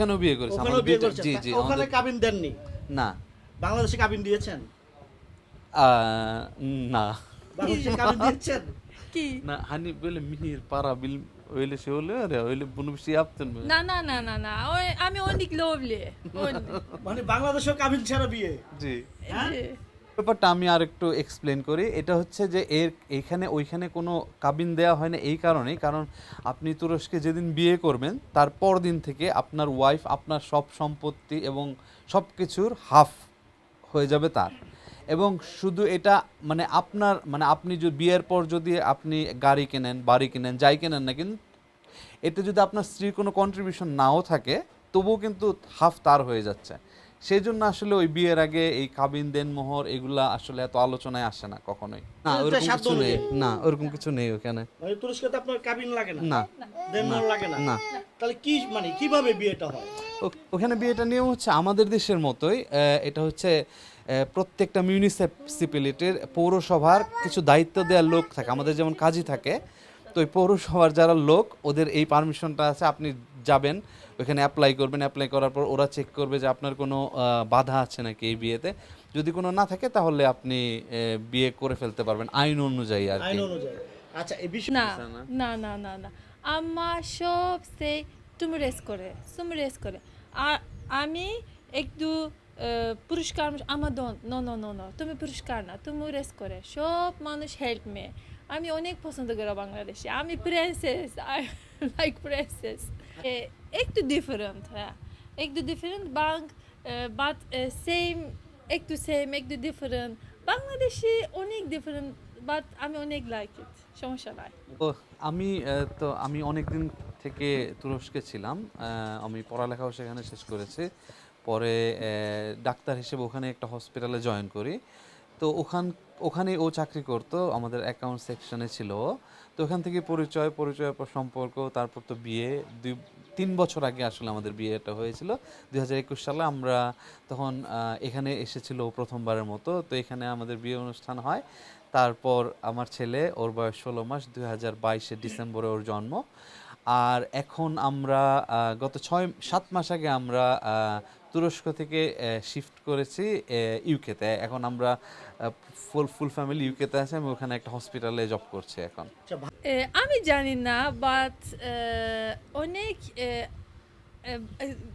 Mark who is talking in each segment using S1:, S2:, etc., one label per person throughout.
S1: কেন বিয়ে করেছে
S2: ওখানেও
S1: আমাদের
S2: বিয়ে করেছে?
S1: জি জি
S2: ওখানে
S1: আমাদের
S2: কাবিন দেননি?
S1: না।
S2: বাংলাদেশে কাবিন দিয়েছেন?
S1: আহ, না।
S2: বাংলাদেশে কাবিন দিয়েছেন?
S3: কি?
S1: না হানি বলে মিহির পারা বিল ওইলে সে হলে আরে ওইলে bunu bir şey
S3: না না না না না ওই আমি অনেক লোভলি অনেক।
S2: মানে বাংলাদেশেও কাবিন ছাড়া বিয়ে?
S1: জি।
S2: হ্যাঁ?
S3: জি।
S1: ব্যাপারটা আমি আর একটু এক্সপ্লেন করি। এটা হচ্ছে যে এর এখানে ওইখানে কোনো কাবিন দেওয়া হয় না এই কারণেই। কারণ আপনি তুরস্কে যেদিন বিয়ে করবেন, তার পর দিন থেকে আপনার ওয়াইফ আপনার সব সম্পত্তি এবং সব কিছুর হাফ হয়ে যাবে তার। এবং শুধু এটা মানে আপনার মানে আপনি যদি বিয়ের পর যদি আপনি গাড়ি কেনেন, বাড়ি কেনেন, যাই কেনেন না কিন্তু এতে যদি আপনার স্ত্রীর কোনো কন্ট্রিবিউশন নাও থাকে, তবুও কিন্তু হাফ তার হয়ে যাচ্ছে। সেই জন্য আসলে ওই বিয়ের আগে এই কাবিন দেন মোহর এগুলা আসলে এত আলোচনায় আসে না কখনোই। না ওরকম কিছু নেই। না ওরকম কিছু নেই ওখানে।
S2: মানে তুরস্কতে আপনার কাবিন লাগে না?
S1: না।
S2: দেনমোহর লাগে না?
S1: না।
S2: তাহলে কি মানে কীভাবে বিয়েটা হয়?
S1: ও- ওখানে বিয়েটা নিয়ম হচ্ছে আমাদের দেশের মতোই আহ, এটা হচ্ছে আহ, প্রত্যেকটা মিউনিসিপ্যালিটির পৌরসভার কিছু দায়িত্ব দেওয়ার লোক থাকে। আমাদের যেমন কাজই থাকে তো ওই পৌরসভার যারা লোক ওদের এই পারমিশনটা আছে আপনি যাবেন ওখানে অ্যাপ্লাই করবেন অ্যাপ্লাই করার পর ওরা চেক করবে যে আপনার কোনো বাধা আছে নাকি এই বিয়েতে। যদি কোনো না থাকে তাহলে আপনি বিয়ে করে ফেলতে পারবেন আইন অনুযায়ী আর
S2: আইন
S1: কি
S2: অনুযায়ী। আচ্ছা এই বিষয়
S3: না না। না না না আমার সব সে তুমি রেস করে তুমি রেস করে। আর আমি একটু পুরস্কার আমার নো নো নো নো তুমি পুরস্কার না তুমি রেস করে। সব মানুষ হেল্প মে আমি অনেক পছন্দ করি বাংলাদেশে। আমি প্রিন্সেস আই লাইক প্রিন্সেস একটু ডিফারেন্ট হ্যাঁ। একটু ডিফারেন্ট বাং বাট সেম একটু সেম একটু ডিফারেন্ট বাংলাদেশে অনেক ডিফারেন্ট বাট আমি অনেক লাইক ইট সমস্যা নাই।
S1: ও আমি তো আমি অনেক দিন থেকে তুরস্কে ছিলাম। আমি পড়ালেখাও সেখানে শেষ করেছি। পরে ডাক্তার হিসেবে ওখানে একটা হসপিটালে জয়েন করি। তো ওখান ওখানে ও চাকরি করতো, আমাদের অ্যাকাউন্ট সেকশনে ছিল। তো ওখান থেকে পরিচয়, পরিচয়ের পর সম্পর্ক, তারপর তো বিয়ে। দুই, তিন বছর আগে আসলে আমাদের বিয়েটা হয়েছিল। দুই হাজার একুশ সালে আমরা তখন এখানে এসেছিল প্রথমবারের মতো। তো এখানে আমাদের বিয়ে অনুষ্ঠান হয়। তারপর আমার ছেলে, ওর বয়স ষোলো মাস, দুই হাজার বাইশে ডিসেম্বরে ওর জন্ম। আর এখন আমরা গত ছয়, সাত মাস আগে আমরা তুরস্ক থেকে শিফট করেছি ইউকেতে এখন আমরা ফুল ফুল ফ্যামিলি ইউকেতে আছে আমি ওখানে একটা হসপিটালে জব করছি এখন
S2: আচ্ছা,
S3: আমি জানি না বাট অনেক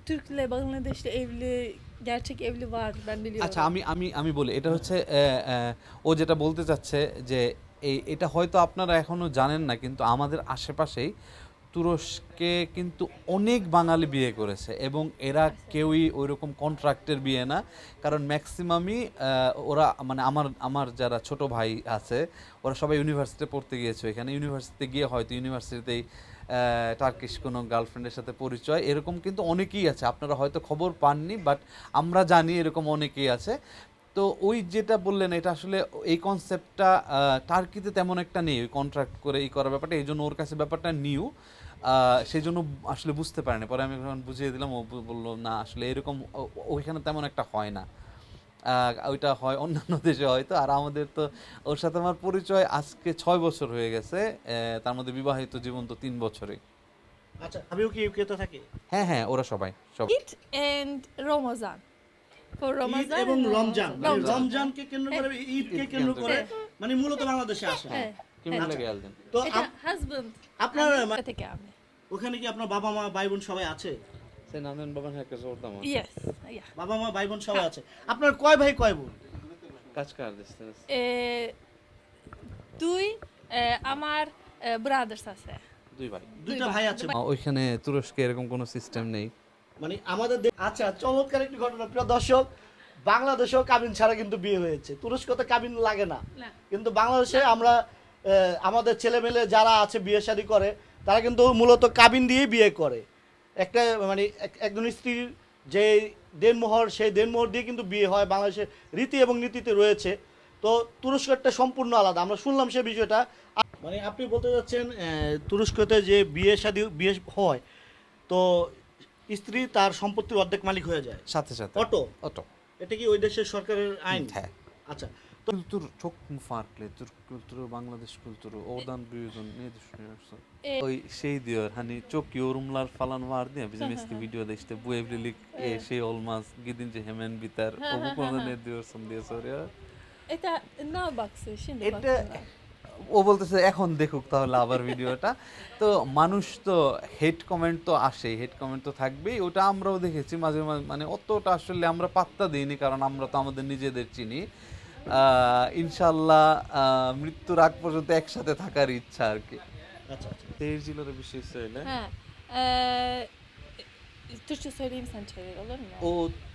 S3: Türk'le Bangladeş'te evli gerçek evli var ben biliyorum.
S1: আচ্ছা আমি আমি আমি বলি এটা হচ্ছে ও যেটা বলতে চাচ্ছে যে এই এটা হয়তো আপনারা এখনও জানেন না কিন্তু আমাদের আশেপাশেই তুরস্কে কিন্তু অনেক বাঙালি বিয়ে করেছে এবং এরা কেউই ওইরকম কন্ট্রাক্টের বিয়ে না। কারণ ম্যাক্সিমামই ওরা মানে আমার আমার যারা ছোট ভাই আছে, ওরা সবাই ইউনিভার্সিটিতে পড়তে গিয়েছে। এখানে ইউনিভার্সিটিতে গিয়ে হয়তো ইউনিভার্সিটিতেই টার্কিশ কোনো গার্লফ্রেন্ডের সাথে পরিচয়। এরকম কিন্তু অনেকেই আছে। আপনারা হয়তো খবর পাননি বাট আমরা জানি এরকম অনেকেই আছে। তো ওই যেটা বললেন, এটা আসলে এই কনসেপ্টটা টার্কিতে তেমন একটা নেই। ওই কন্ট্রাক্ট করে এই করার ব্যাপারটা, এই জন্য ওর কাছে ব্যাপারটা নিউ সেই জন্য আসলে বুঝতে পারেনি। পরে আমি যখন বুঝিয়ে দিলাম ও বলল না আসলে এরকম ওইখানে তেমন একটা হয় না। ওইটা হয় অন্যান্য দেশে হয়তো। আর আমাদের তো ওর সাথে আমার পরিচয় আজকে ছয় বছর হয়ে গেছে। তার মধ্যে বিবাহিত জীবন তো তিন বছরে
S2: আচ্ছা আমিও কি ইউকেতে থাকি?
S1: হ্যাঁ হ্যাঁ ওরা সবাই সব।
S3: and Ramazan. For
S2: Eid
S3: Ramazan
S2: এবং
S3: uh,
S2: রমজান। মানে রমজানকে কেন্দ্র করে ঈদকে কেন্দ্র করে মানে মূলত বাংলাদেশে আসে।
S3: হ্যাঁ,
S1: কেমন লাগে আলদিন?
S2: তো
S3: husband.
S2: আপনার
S3: থেকে আমি।
S2: ওখানে কি আপনার বাবা মা ভাই বোন সবাই আছে
S1: mı?
S3: Yes. Yeah.
S2: বাবা মা ভাই বোন সবাই আছে। আপনার কয় ভাই কয় বোন?
S3: এ, আমার ব্রাদার্স আছে।
S1: দুই ভাই।
S2: দুইটা ভাই আছে।
S1: ওইখানে তুরস্কে এরকম কোনো সিস্টেম নেই।
S2: মানে আমাদের দে- আচ্ছা চমৎকার একটি ঘটনা। প্রিয় দর্শক বাংলাদেশেও কাবিন ছাড়া কিন্তু বিয়ে হয়েছে। তুরস্ক তুরস্কতে কাবিন লাগে না।
S3: না।
S2: কিন্তু বাংলাদেশে আমরা আহ, আমাদের ছেলেমেলে যারা আছে বিয়ে শাদী করে তারা কিন্তু মূলত কাবিন দিয়ে বিয়ে করে। একটা মানে এক- একজন স্ত্রীর যে দেনমোহর সেই দেনমোহর দিয়ে কিন্তু বিয়ে হয়। বাংলাদেশের রীতি এবং নীতিতে রয়েছে। তো তুরস্কটা সম্পূর্ণ আলাদা। আমরা শুনলাম সে বিষয়টা। মানে আপনি বলতে যাচ্ছেন তুরস্কতে যে বিয়ে শাদী বিয়ে হয় তো স্ত্রী তার সম্পত্তির অর্ধেক মালিক হয়ে যায়।
S1: সাথে সাথে।
S2: অটো?
S1: অটো।
S2: এটা কি ওই দেশের সরকারের আইন?
S1: হ্যাঁ।
S2: আচ্ছা।
S1: Kültür çok mu farklı? Türk kültürü, Bangladeş kültürü. Oradan büyüdün. Ne düşünüyorsun?
S3: E-
S1: O şey diyor hani çok yorumlar falan vardı ya bizim eski videoda işte bu evlilik e, şey olmaz gidince hemen biter. O bu konuda ne diyorsun diye soruyor.
S3: এটা না বাক্সে şimdi
S1: এটা. ও বলতেছে এখন দেখুক তাহলে আবার ভিডিওটা তো মানুষ তো হেড কমেন্ট তো আসেই হেড কমেন্ট তো থাকবেই ওটা আমরাও দেখেছি মাঝে মাঝে মানে অতটা আসলে আমরা পাত্তা দিইনি কারণ আমরা তো আমাদের নিজেদের চিনি ইনশাল্লাহ আহ, মৃত্যুর আগ পর্যন্ত একসাথে থাকার ইচ্ছা আর কি
S2: আচ্ছা আচ্ছা
S1: Seyircilere bir şey söyle.
S3: Ha, eee, Türkçe söyleyeyim sen çevir olur mu?
S1: ও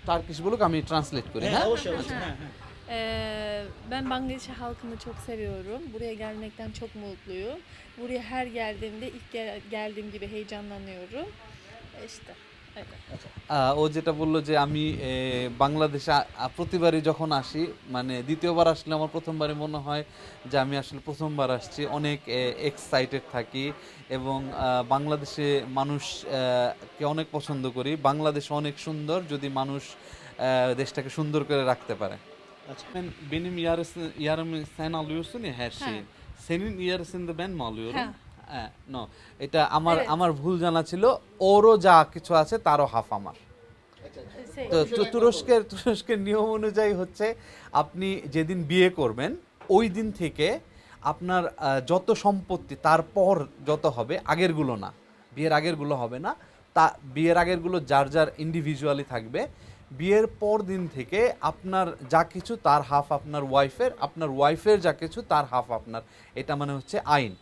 S1: টার্কিশ বলুক আমি ট্রান্সলেট করি
S2: হ্যাঁ
S1: হ্যাঁ
S2: অবশ্যই অবশ্যই হ্যাঁ হ্যাঁ
S3: Eee, ben Bangladeş halkını çok seviyorum. Buraya gelmekten çok mutluyum. Buraya her geldiğimde ilk gel- geldiğim gibi heyecanlanıyorum. E İşte.
S1: ও যেটা বলল যে আমি বাংলাদেশে প্রতিবারই যখন আসি মানে দ্বিতীয়বার আসলে আমার প্রথমবারই মনে হয় যে আমি আসলে প্রথমবার আসছি অনেক এক্সাইটেড থাকি এবং বাংলাদেশে মানুষ আহ, কে অনেক পছন্দ করি বাংলাদেশ অনেক সুন্দর যদি মানুষ দেশটাকে সুন্দর করে রাখতে পারে
S2: আচ্ছা
S1: Ben benim yarısı yarımı sen alıyorsun ya her şeyi. Senin yarısını da ben mi alıyorum?
S3: Ha.
S1: হ্যাঁ no এটা আমার আমার ভুল জানা ছিল ওরও যা কিছু আছে তারও হাফ আমার। তো তু- তুরস্কের তুরস্কের নিয়ম অনুযায়ী হচ্ছে আপনি যেদিন বিয়ে করবেন ওই দিন থেকে আপনার যত সম্পত্তি তারপর যত হবে আগেরগুলো না। বিয়ের আগেরগুলো হবে না। তা বিয়ের আগেরগুলো যার যার ইন্ডিভিজুয়ালি থাকবে। বিয়ের পর দিন থেকে আপনার যা কিছু তার হাফ আপনার ওয়াইফের আপনার ওয়াইফের যা কিছু তার হাফ আপনার। এটা মানে হচ্ছে আইন।